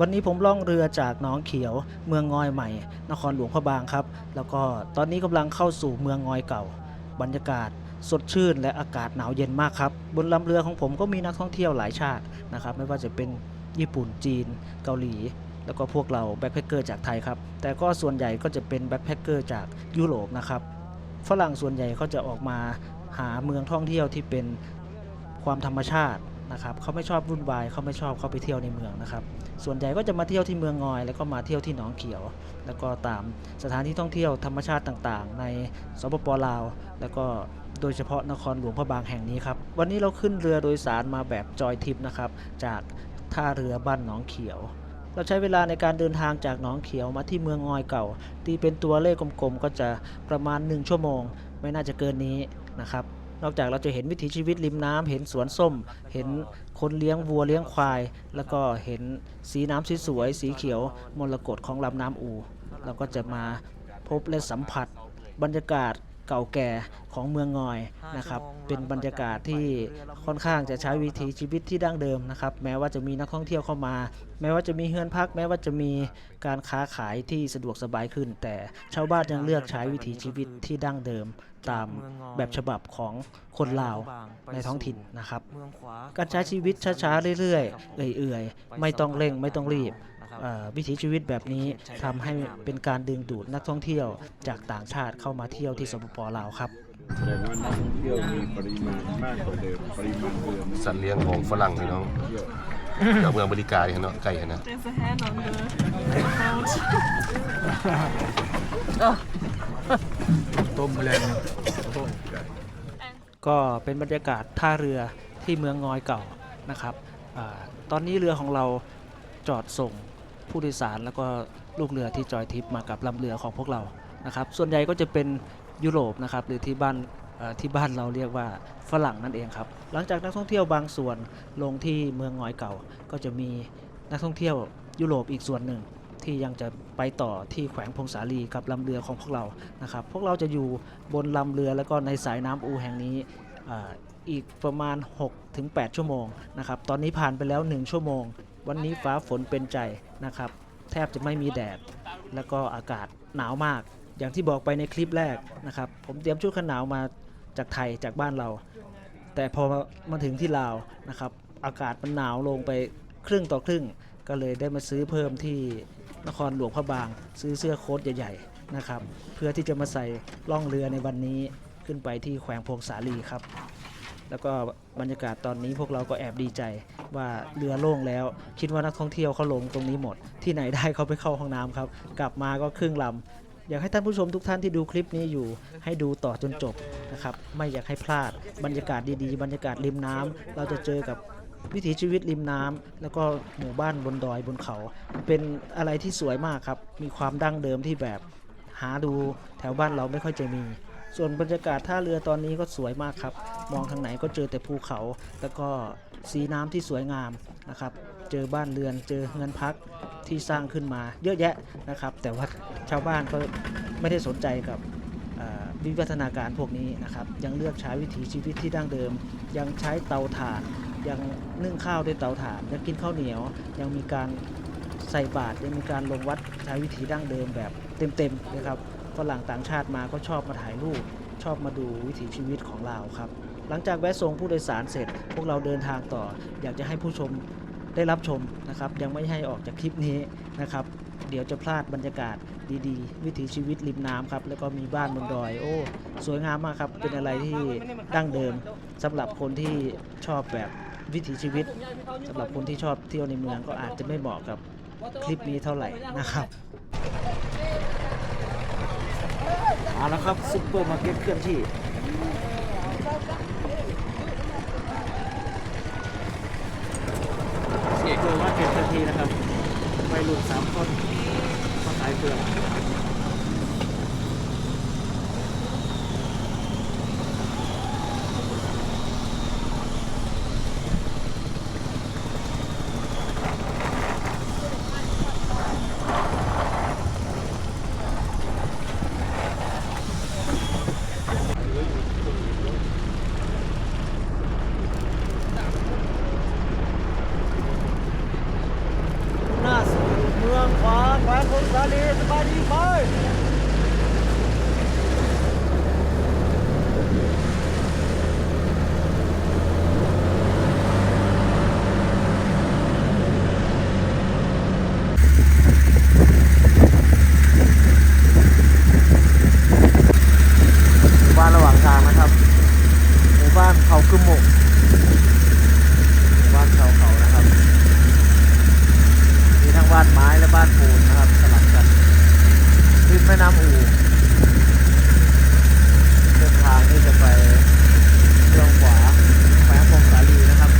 วันนี้ผมล่องเรือจากหนองเขียว เมืองงอยใหม่ นครหลวงพระบางครับ แล้วก็ตอนนี้กำลังเข้าสู่เมืองงอยเก่า บรรยากาศสดชื่นและอากาศหนาวเย็นมากครับ บนลำเรือของผมก็มีนักท่องเที่ยวหลายชาตินะครับ ไม่ว่าจะเป็นญี่ปุ่นจีน เกาหลี แล้วก็พวกเราแบ็คแพคเกอร์จากไทยครับ แต่ก็ส่วนใหญ่ก็จะเป็นแบ็คแพคเกอร์จากยุโรปนะครับฝรั่งส่วนใหญ่เขาจะออกมาหาเมืองท่องเที่ยวที่เป็นความธรรมชาติ นะครับเขาไม่ชอบวุ่นวายเขาไม่ชอบเข้าไปเที่ยวในเมืองนะครับ ส่วนใหญ่ก็จะมาเที่ยวที่เมืองงอย แล้วก็มาเที่ยวที่หนองเขียว แล้วก็ตามสถานที่ท่องเที่ยวธรรมชาติต่างๆ ในสปปลาว แล้วก็โดยเฉพาะนครหลวงพระบางแห่งนี้ครับ วันนี้เราขึ้นเรือโดยสารมาแบบจอยทิปนะครับ จากท่าเรือบ้านหนองเขียว เราใช้เวลาในการเดินทางจากหนองเขียวมาที่เมืองงอยเก่า ตีเป็นตัวเลขกลมๆ ก็จะประมาณ 1 ชั่วโมง ไม่น่าจะเกินนี้นะครับ นอกจากเราจะเห็นวิถีชีวิตริมน้ำเห็นสวนส้ม เห็นคนเลี้ยงวัวเลี้ยงควาย แล้วก็เห็นสีน้ำสวยๆสีเขียวมรกตของลำน้ำอู เราก็จะมาพบและสัมผัสบรรยากาศเก่าแก่ ของเมืองงอยนะครับ เป็นบรรยากาศที่ค่อนข้างจะใช้วิถีชีวิตที่ดั้งเดิมนะครับ แม้ว่าจะมีนักท่องเที่ยวเข้ามา แม้ว่าจะมีเฮือนพัก แม้ว่าจะมีการค้าขายที่สะดวกสบายขึ้น แต่ชาวบ้านยังเลือกใช้วิถีชีวิตที่ดั้งเดิมตามแบบฉบับของคนลาวในท้องถิ่นนะครับเมืองขวาการใช้ชีวิตช้าๆเรื่อยๆ เอื่อยๆ ไม่ต้องเร่งไม่ต้องรีบเอ่อวิถีชีวิตแบบนี้ทำให้เป็นการดึงดูดนักท่องเที่ยวจากต่างชาติเข้ามาเที่ยวที่สปปลาวครับ แสดงว่านักท่องเที่ยวมีปริมาณมากกว่าเดิม ปริมาณเดิมสัตว์เลี้ยงของฝรั่งพี่น้องเยอะจากเมืองอเมริกาเนี่ยเนาะไก่เห็นนะ There's a hand on the boat. ก็เป็นบรรยากาศท่าเรือที่เมืองงอยเก่านะครับอาตอนนี้เรือของเราจอดส่งผู้โดยสารแล้วก็ลูกเรือที่จอยทริปมากับลำเรือของพวกเรานะครับ ส่วนใหญ่ก็จะเป็น ยุโรปนะครับหรือที่บ้านที่บ้านเราเรียกว่าฝรั่งนั่นเองครับ หลังจากนักท่องเที่ยวบางส่วนลงที่เมืองงอยเก่า ก็จะมีนักท่องเที่ยวยุโรปอีกส่วนหนึ่ง ที่ยังจะไปต่อที่แขวงพงสาลีกับลำเรือของพวกเรานะครับ พวกเราจะอยู่บนลำเรือแล้วก็ในสายน้ำอูแห่งนี้อ,อีกประมาณ 6-8 ชั่วโมงนะครับ ตอนนี้ผ่านไปแล้ว 1 ชั่วโมง วันนี้ฟ้าฝนเป็นใจนะครับ แทบจะไม่มีแดด แล้วก็อากาศหนาวมาก อย่างที่บอกไปในคลิปแรกนะครับ ผมเตรียมชุดกันหนาวมาจากไทยจากบ้านเรา แต่พอมาถึงที่ลาวนะครับ อากาศมันหนาวลงไปครึ่งต่อครึ่ง ก็เลยได้มาซื้อเพิ่มที่นครหลวงพระบาง ซื้อเสื้อโค้ทใหญ่ๆนะครับ เพื่อที่จะมาใส่ล่องเรือในวันนี้ขึ้นไปที่แขวงพงสาลีครับ แล้วก็บรรยากาศตอนนี้พวกเราก็แอบดีใจว่าเรือโล่งแล้ว คิดว่านักท่องเที่ยวเขาลงตรงนี้หมด ที่ไหนได้เขาไปเข้าห้องน้ำครับ กลับมาก็ครึ่งลำ อยากให้ท่านผู้ชมทุกท่านที่ดูคลิปนี้อยู่ ให้ดูต่อจนจบนะครับ ไม่อยากให้พลาดบรรยากาศดีๆ บรรยากาศริมน้ำเราจะเจอกับวิถีชีวิตริมน้ำแล้วก็หมู่บ้านบนดอยบนเขา เป็นอะไรที่สวยมากครับ มีความดั้งเดิมที่แบบหาดูแถวบ้านเราไม่ค่อยจะมี ส่วนบรรยากาศท่าเรือตอนนี้ก็สวยมากครับ มองทางไหนก็เจอแต่ภูเขา แล้วก็สีน้ำที่สวยงามนะครับ เจอบ้านเรือน เจอเงินพักที่สร้างขึ้นมาเยอะแยะนะครับ แต่ว่าชาวบ้านก็ไม่ได้สนใจกับวิวัฒนาการพวกนี้นะครับ ยังเลือกใช้วิถีชีวิตที่ดั้งเดิม ยังใช้เตาถ่าน ยังนึ่งข้าวด้วยเตาถ่าน ยังกินข้าวเหนียว ยังมีการใส่บาตรยังมีการลงวัดใช้วิถีดั้งเดิมแบบเต็มๆนะครับ ฝรั่งต่างชาติมาก็ชอบมาถ่ายรูป ชอบมาดูวิถีชีวิตของเราครับ หลังจากแวะส่งผู้โดยสารเสร็จ พวกเราเดินทางต่อ อยากจะให้ผู้ชมได้รับชมนะครับ ยังไม่ให้ออกจากคลิปนี้นะครับ เดี๋ยวจะพลาดบรรยากาศดีๆ วิถีชีวิตริมน้ำครับ แล้วก็มีบ้านบนดอย โอ้ สวยงามมากครับ เป็นอะไรที่ดั้งเดิมสำหรับคนที่ชอบแบบวิถีชีวิตสำหรับคนที่ชอบเที่ยวในเมืองก็อาจจะไม่เหมาะกับคลิปนี้เท่าไหร่นะครับ เอาละครับซุปเปอร์มาร์เก็ตเคลื่อนที่ซุปเปอร์มาร์เก็ตเคลื่อนที่นะครับไปหลุดสามคนมาขายเปลือก John Gonzalez, body part. านไม้และบ้านปูนนะครับสลับกันริมแม่น้ำอูเส้นทางที่จะไปเรื่องขวาแปฮะพงสาลีนะครับ